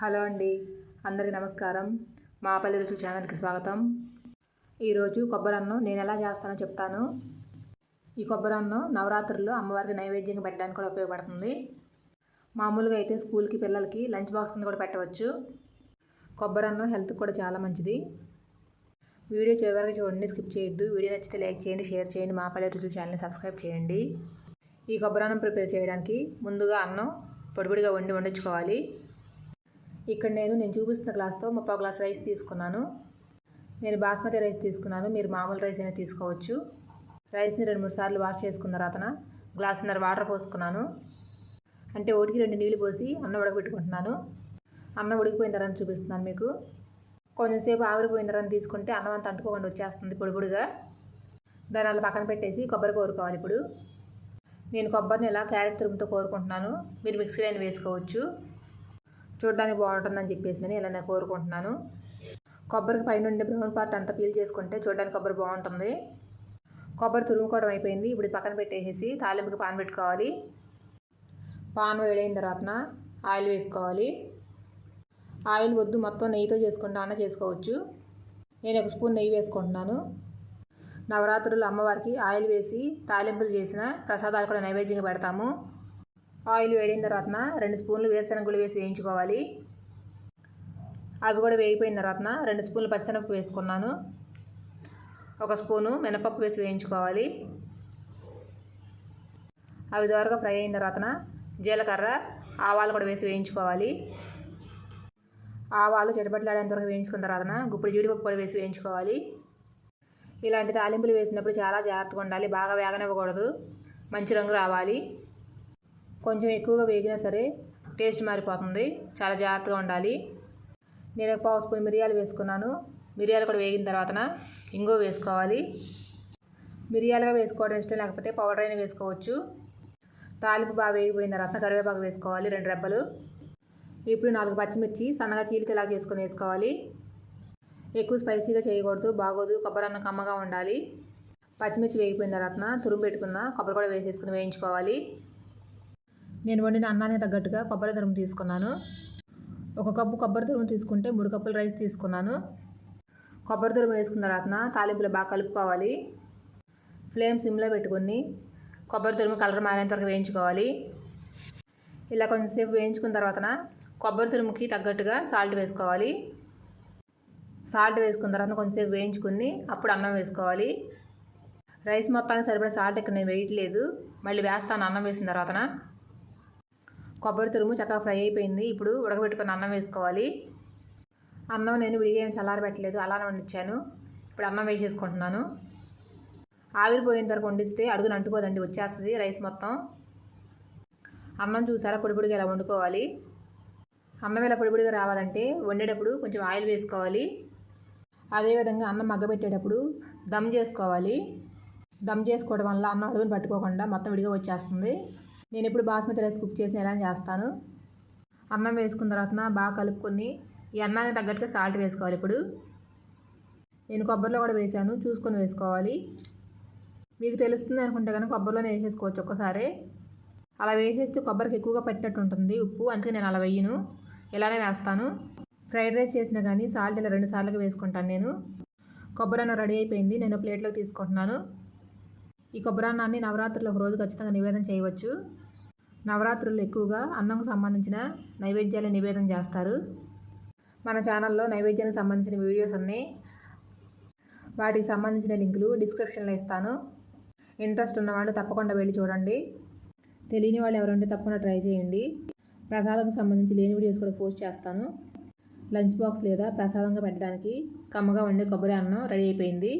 Hello అండి అందరికీ నమస్కారం. మా పల్లె రుచులు ఛానల్కి స్వాగతం. ఈరోజు కొబ్బరి అన్నం నేను ఎలా చేస్తానో చెప్తాను. ఈ కొబ్బరి అన్నం నవరాత్రుల్లో అమ్మవారికి నైవేద్యంగా పెట్టడానికి కూడా ఉపయోగపడుతుంది. మామూలుగా అయితే స్కూల్కి పిల్లలకి లంచ్ బాక్స్ కింద కూడా పెట్టవచ్చు. కొబ్బరి అన్నం హెల్త్కి కూడా చాలా మంచిది. వీడియో చివరికి చూడండి స్కిప్ చేయొద్దు. వీడియో నచ్చితే లైక్ చేయండి షేర్ చేయండి. మా పల్లె రుచులు ఛానల్ని సబ్స్క్రైబ్ చేయండి. ఈ కొబ్బరి అన్నం ప్రిపేర్ చేయడానికి ముందుగా అన్నం పొడిపొడిగా వండి వండించుకోవాలి. ఇక్కడ నేను నేను చూపిస్తున్న గ్లాస్తో ముప్పై గ్లాస్ రైస్ తీసుకున్నాను. నేను బాస్మతి రైస్ తీసుకున్నాను. మీరు మామూలు రైస్ అయినా తీసుకోవచ్చు. రైస్ని రెండు మూడు సార్లు వాష్ చేసుకున్న తర్వాత గ్లాసున్నర వాటర్ పోసుకున్నాను. అంటే ఒకటికి రెండు నీళ్ళు పోసి అన్నం ఉడకబెట్టుకుంటున్నాను. అన్నం ఉడికిపోయిన తర్వాత చూపిస్తున్నాను మీకు. కొంచెంసేపు ఆవిరిపోయిన తర్వాత తీసుకుంటే అన్నం అంతా అంటుకోకుండా వచ్చేస్తుంది పొడి పొడిగా. అలా పక్కన పెట్టేసి కొబ్బరి కోరుకోవాలి ఇప్పుడు. నేను కొబ్బరిని ఇలా క్యారెట్ తురుముతో కోరుకుంటున్నాను. మీరు మిక్సీ అయినా వేసుకోవచ్చు. చూడడానికి బాగుంటుందని చెప్పేసి నేను ఇలా నేను కోరుకుంటున్నాను. కొబ్బరికి పైన ఉండే బ్రౌన్ పార్ట్ అంతా పీల్ చేసుకుంటే చూడడానికి కొబ్బరి బాగుంటుంది. కొబ్బరి తురుముకోవడం అయిపోయింది. ఇప్పుడు పక్కన పెట్టేసేసి తాలింపుకి పాన్ పెట్టుకోవాలి. పాన్ వేడైన తర్వాత ఆయిల్ వేసుకోవాలి. ఆయిల్ వద్దు మొత్తం నెయ్యితో చేసుకుంటా చేసుకోవచ్చు. నేను ఒక స్పూన్ నెయ్యి వేసుకుంటున్నాను. నవరాత్రులు అమ్మవారికి ఆయిల్ వేసి తాలింపులు చేసిన ప్రసాదాలు కూడా నైవేద్యంగా పెడతాము. ఆయిల్ వేడిన తర్వాత రెండు స్పూన్లు వేరుశనగలు వేసి వేయించుకోవాలి. అవి కూడా వేగిపోయిన తర్వాత రెండు స్పూన్లు పచ్చిశనగపప్పు వేసుకున్నాను. ఒక స్పూను మినపప్పు వేసి వేయించుకోవాలి. అవి దోరగా ఫ్రై అయిన తర్వాత జీలకర్ర ఆవాలు కూడా వేసి వేయించుకోవాలి. ఆవాలు చెడపట్లాడేంత వరకు వేయించుకున్న తర్వాత గుప్పుడు జీడిపప్పు కూడా వేసి వేయించుకోవాలి. ఇలాంటి తాలింపులు వేసినప్పుడు చాలా జాగ్రత్తగా ఉండాలి. బాగా వేగనివ్వకూడదు. మంచి రంగు రావాలి. కొంచెం ఎక్కువగా వేగినా సరే టేస్ట్ మారిపోతుంది. చాలా జాగ్రత్తగా ఉండాలి. నేను ఒక పావు స్పూన్ మిరియాలు వేసుకున్నాను. మిరియాలు కూడా వేగిన తర్వాత ఇంగో వేసుకోవాలి. మిరియాలుగా వేసుకోవడం ఇష్టం లేకపోతే పౌడర్ అయినా వేసుకోవచ్చు. తాలింపు బాగా వేగిపోయిన తర్వాత కరివేపాకు వేసుకోవాలి రెండు రెబ్బలు. ఇప్పుడు నాలుగు పచ్చిమిర్చి సన్నగా చీలికలా చేసుకొని వేసుకోవాలి. ఎక్కువ స్పైసీగా చేయకూడదు బాగోదు కొబ్బరి అన్నం కమ్మగా ఉండాలి. పచ్చిమిర్చి వేగిపోయిన తర్వాత తురుము పెట్టుకున్న కొబ్బరి కూడా వేసేసుకుని వేయించుకోవాలి. నేను వండిన అన్నానికి తగ్గట్టుగా కొబ్బరి తురుము తీసుకున్నాను. ఒక కప్పు కొబ్బరి తురుము తీసుకుంటే మూడు కప్పులు రైస్ తీసుకున్నాను. కొబ్బరి తురుము వేసుకున్న తర్వాత తాలింపులు బాగా కలుపుకోవాలి. ఫ్లేమ్ సిమ్లో పెట్టుకొని కొబ్బరి తురుము కలర్ మారేంత వరకు వేయించుకోవాలి. ఇలా కొంచెంసేపు వేయించుకున్న తర్వాత కొబ్బరి తురుముకి తగ్గట్టుగా సాల్ట్ వేసుకోవాలి. సాల్ట్ వేసుకున్న తర్వాత కొంచెంసేపు వేయించుకుని అప్పుడు అన్నం వేసుకోవాలి. రైస్ మొత్తానికి సరిపడే సాల్ట్ ఇక్కడ నేను వేయట్లేదు. మళ్ళీ వేస్తాను అన్నం వేసిన తర్వాతన కొబ్బరి తురుము చక్కగా ఫ్రై అయిపోయింది. ఇప్పుడు ఉడకబెట్టుకుని అన్నం వేసుకోవాలి. అన్నం నేను విడిగా ఏం చల్లారబెట్టలేదు. అలానే వండించాను ఇప్పుడు అన్నం వేసేసుకుంటున్నాను. ఆవిరిపోయిన తర్వాత వండిస్తే అడుగును అంటుకోదండి వచ్చేస్తుంది రైస్ మొత్తం. అన్నం చూసారా పొడిపొడిగా ఇలా వండుకోవాలి? అన్నం ఇలా పొడిపొడిగా రావాలంటే వండేటప్పుడు కొంచెం ఆయిల్ వేసుకోవాలి. అదేవిధంగా అన్నం మగ్గబెట్టేటప్పుడు దమ్ చేసుకోవాలి. దమ్ చేసుకోవడం వల్ల అన్నం అడుగును పట్టుకోకుండా మొత్తం విడిగా వచ్చేస్తుంది. నేను ఇప్పుడు బాస్మతి రైస్ కుక్ చేసిన ఎలా చేస్తాను? అన్నం వేసుకున్న తర్వాత బాగా కలుపుకొని ఈ అన్నానికి తగ్గట్టుగా సాల్ట్ వేసుకోవాలి ఇప్పుడు. నేను కొబ్బరిలో కూడా వేసాను చూసుకొని వేసుకోవాలి. మీకు తెలుస్తుంది అనుకుంటే కనుక కొబ్బరిలోనే వేసేసుకోవచ్చు ఒక్కసారి. అలా వేసేస్తే కొబ్బరికి ఎక్కువగా పట్టినట్టు ఉంటుంది ఉప్పు అందుకే నేను అలా వేయను. ఇలానే వేస్తాను. ఫ్రైడ్ రైస్ చేసినా కానీ సాల్ట్ ఇలా రెండు సార్లుగా వేసుకుంటాను నేను. కొబ్బరి అన్నం రెడీ అయిపోయింది నేను ప్లేట్లోకి తీసుకుంటున్నాను. ఈ కొబ్బరి అన్నాన్ని నవరాత్రులు ఒక రోజు ఖచ్చితంగా నివేదన చేయవచ్చు. నవరాత్రులు ఎక్కువగా అన్నంకు సంబంధించిన నైవేద్యాలు నివేదన చేస్తారు. మన ఛానల్లో నైవేద్యానికి సంబంధించిన వీడియోస్ ఉన్నాయి వాటికి సంబంధించిన లింకులు డిస్క్రిప్షన్లో ఇస్తాను. ఇంట్రెస్ట్ ఉన్నవాళ్ళు తప్పకుండా వెళ్ళి చూడండి. తెలియని వాళ్ళు ఎవరుంటే తప్పకుండా ట్రై చేయండి. ప్రసాదంకి సంబంధించి లేని వీడియోస్ కూడా పోస్ట్ చేస్తాను. లంచ్ బాక్స్ లేదా ప్రసాదంగా పెట్టడానికి కమ్మగా ఉండే కొబ్బరి అన్నం రెడీ అయిపోయింది.